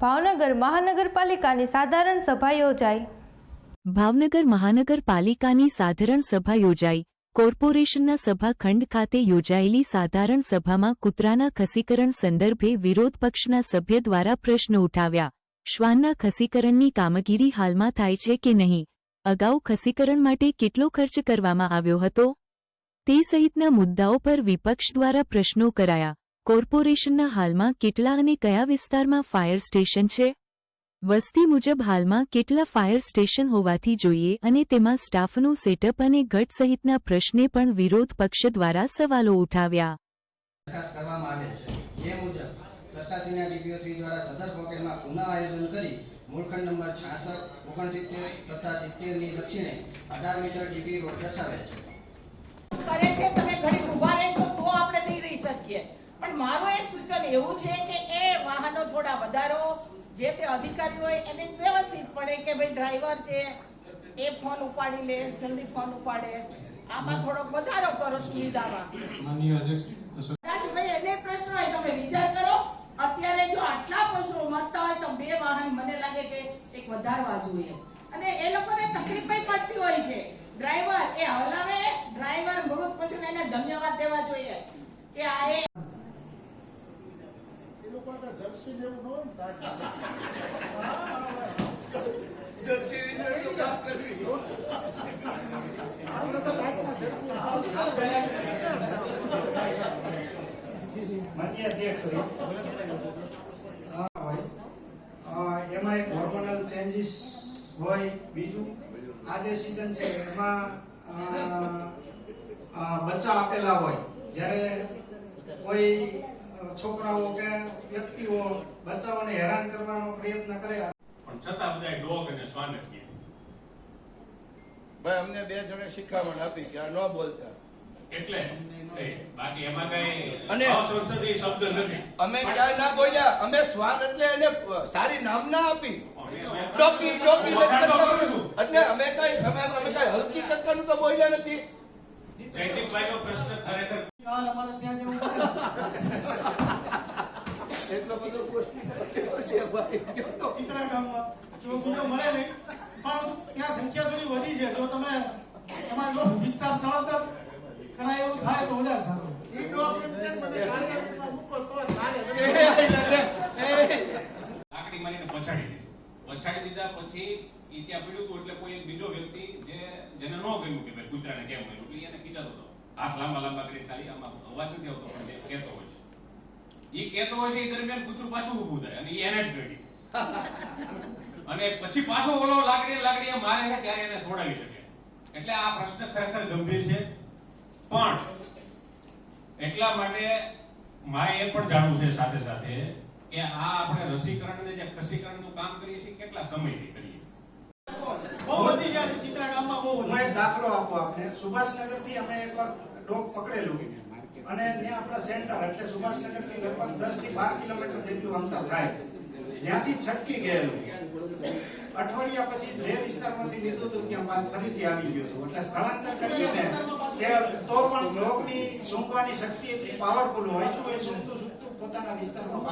ભાવનગર મહાનગરપાલિકાની સાધારણ સભા યોજાઈ. ભાવનગર મહાનગરપાલિકાની સાધારણ સભા યોજાઈ. કોર્પોરેશનના સભાખંડ ખાતે યોજાયેલી સાધારણ સભામાં કૂતરાના ખસીકરણ સંદર્ભે વિરોધ પક્ષના સભ્ય દ્વારા પ્રશ્ન ઉઠાવ્યા. શ્વાનના ખસીકરણની કામગીરી હાલમાં થાય છે કે નહીં? અગાઉ ખસીકરણ માટે કેટલો ખર્ચ કરવામાં આવ્યો હતો? તે સહિતના મુદ્દાઓ પર વિપક્ષ દ્વારા પ્રશ્નો કરાયા. કોર્પોરેશનના હાલમાં કેટલા અને કયા વિસ્તારમાં ફાયર સ્ટેશન છે? વસ્તી મુજબ હાલમાં કેટલા ફાયર સ્ટેશન હોવાથી જોઈએ અને તેમાં સ્ટાફનું સેટઅપ અને ગટ સહિતના પ્રશ્ને પણ વિરોધ પક્ષ દ્વારા સવાલો ઉઠાવ્યા. કરવામાં આવે છે. એ મુજબ સરકારશ્રીના ડીપીઓશ્રી દ્વારા સદર પોકેટમાં પુનઃ આયોજન કરી મૂળખંડ નંબર છાસઠ ઓગણસિત્તેર તથા સિત્તેરની દક્ષિણે અઢાર મીટર ડીબી રોડ દર્શાવે છે. કરે છે તમે ઘડી ઊભા રહેશો તો આપણે નહીં રહી શકીએ. પણ મારું એક સૂચન એવું છે કે એ વાહનો થોડા વધારો જે તે અધિકારી હોય એને વ્યવસ્થિત પડે કે ભાઈ ડ્રાઈવર છે એ ફોન ઉપાડી લે જલ્દી ફોન ઉપાડે. આમાં થોડોક વધારો કરો સુવિધામાં. એને પ્રશ્ન હોય તમે વિચાર કરો. અત્યારે જો આટલા પશુઓ મરતા હોય તો બે વાહન મને લાગે કે એક વધારવા જોઈએ. અને એ લોકોને તકલીફ પડતી હોય છે. ડ્રાઈવર એ હલાવે ડ્રાઈવર મૃત પશુને એને ધન્યવાદ દેવા જોઈએ. કે આ એ માન્ય અધ્યક્ષ શ્રી. હા, માન્ય અધ્યક્ષ એમાં એક હોર્મોનલ ચેન્જીસ હોય બીજું આ જે સિઝન છે એમાં અ, અ, બચ્ચા આપેલા હોય જ્યારે કોઈ છોકરાઓ કે વ્યક્તિઓ બચ્ચાઓને હેરાન કરવાનો પ્રયત્ન કરે પણ છતાં બધા ડોગ અને શ્વાન જ. ભાઈ અમને બે જણે શિખામણ આપી કે આ ન બોલતા એટલે બાકી એમાં કઈ અને- શબ્દ નથી અમે ક્યાંય ના બોલ્યા અમે શ્વાન એટલે એને સારી નામ ના આપી કરું છું. એટલે અમે કઈ અમે કઈ હલકી કરવાનું તો બોલ્યા નથી જયદીપભાઈનો પ્રશ્ન ખરેખર એટલો બધો પૌષ્ટિક છે પછાડી દીધું. પછાડી દીધા પછી ત્યાં પડ્યું હતું એટલે કોઈ એક બીજો વ્યક્તિ જેને ન ગમ્યું કે ભાઈ કૂતરાને કેમ એટલે એને ખીચાતો હતો. હાથ લાંબા લાંબા કરી ખાલી આમાં અવાજ નથી આવતો, પણ કહેતો હોય. ઈ કહેતો હોય છે એ દરમિયાન કૂતરું પાછું ઊભું થાય અને એને જ ગળી. અને પછી પાછો ઓલો લાકડી લાકડી મારે છે ત્યારે એને છોડાવી શકે. એટલે આ પ્રશ્ન ખરેખર ગંભીર છે. પણ એટલા માટે મારે એ પણ જાણવું છે સાથે સાથે કે આ આપણે રસીકરણ ને જે ખસીકરણનું કામ કરીએ છીએ કેટલા સમયથી કરીએ બહુ વધી ગયા ચિત્રા ગામમાં બહુ હું એક દાખલો આપું આપણે સુભાષનગરથી અમે એકવાર ડોગ પકડેલું. અને ત્યાં આપણા સેન્ટર એટલે સુભાષનગરથી લગભગ દસથી બાર કિલોમીટર જેટલું અંતર થાય. ત્યાંથી છટકી ગયેલું. અઠવાડિયા પછી જે વિસ્તારમાંથી લીધું હતું, ત્યાં બાદ ફરીથી આવી ગયું હતું. એટલે સ્થળાંતર કરીએ ને કે તો પણ ડોગની સૂંઘવાની શક્તિ એટલી પાવરફુલ હોય છે, એ સૂંઘતું સૂંઘતું પોતાના વિસ્તારમાં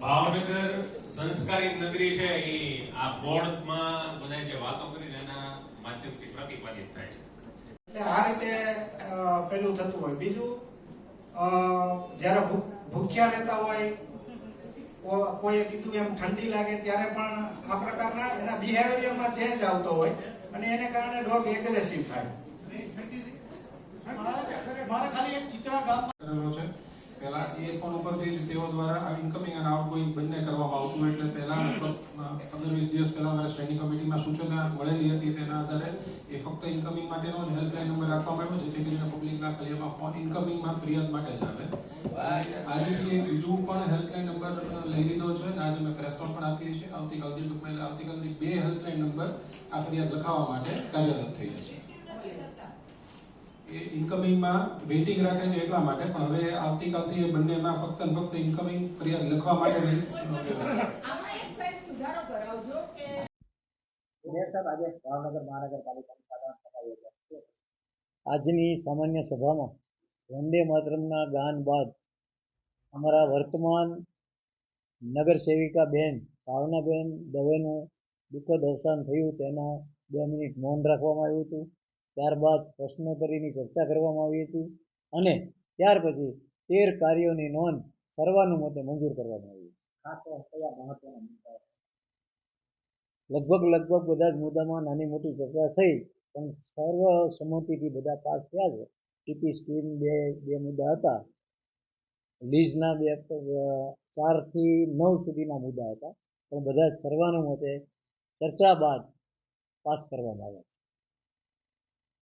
ભાવનગર સંસ્કારી નગરી છે. એ આ બોર્ડમાં બધા જે વાતો કરીને એના માધ્યમથી પ્રતિપાદિત થાય છે. એટલે આ રીતે પેલું થતું હોય. બીજું અ, જ્યારે ભૂખ્યા રહેતા હોય કોઈએ કીધું એમ ઠંડી લાગે ત્યારે પણ આ પ્રકારના એના બિહેવિયરમાં ચેન્જ આવતો હોય અને એને કારણે ડોગ એગ્રેસિવ થાય. મારે મારે ખાલી એક ચિત્રા ગામમાં કરેલો છે. પહેલા એ ફોન ઉપરથી જ તેઓ દ્વારા ઇન્કમિંગ અને આઉટગોઈંગ બંને કરવામાં આવતું એટલે પહેલા લગભગ પંદર વીસ દિવસ પહેલા અમારે સ્ટેન્ડિંગ કમિટીમાં સૂચના મળેલી હતી તેના આધારે એ ફક્ત ઇન્કમિંગ માટેનો જ હેલ્પલાઇન નંબર રાખવામાં આવ્યો, જેથી કરીને પબ્લિકના ફોન ઇન્કમિંગમાં ફરિયાદ માટે જ આવે. આજથી એક બીજું પણ હેલ્પલાઇન નંબર લઈ લીધો છે, અને આજે અમે પ્રેસ પણ આપીએ છીએ. આવતીકાલથી ટૂંકમાં આવતીકાલથી બે હેલ્પલાઇન નંબર આ ફરિયાદ લખાવવા માટે કાર્યરત થઈ જશે. એ ઇન્કમિંગમાં વેઇટિંગ રાખે છે એટલા માટે, પણ હવે આવતીકાલથી એ બંનેમાં ફક્ત ફક્ત ઇન્કમિંગ ફરિયાદ લખવા માટે સાઈડ સુધારો કરાવજો. આજની સામાન્ય સભામાં વંદે માતરમના ગાન બાદ અમારા વર્તમાન નગર સેવિકા બેન ભાવનાબેન દવેનું દુઃખદ અવસાન થયું, તેના બે મિનિટ મૌન રાખવામાં આવ્યું હતું. ત્યારબાદ પ્રશ્નોત્તરીની ચર્ચા કરવામાં આવી હતી અને ત્યાર પછી તેર કાર્યોની નોંધ સર્વાનુમતે મંજૂર કરવામાં આવી. ખાસ કયા મહત્વના મુદ્દાઓ? લગભગ લગભગ બધા જ મુદ્દામાં નાની મોટી ચર્ચા થઈ, પણ સર્વ સંમતિથી બધા પાસ થયા છે. ટીપી સ્કીમ બે બે મુદ્દા હતા. લીઝના બે ચારથી નવ સુધીના મુદ્દા હતા. પણ બધા સર્વાનુમતે ચર્ચા બાદ પાસ કરવામાં આવ્યા છે.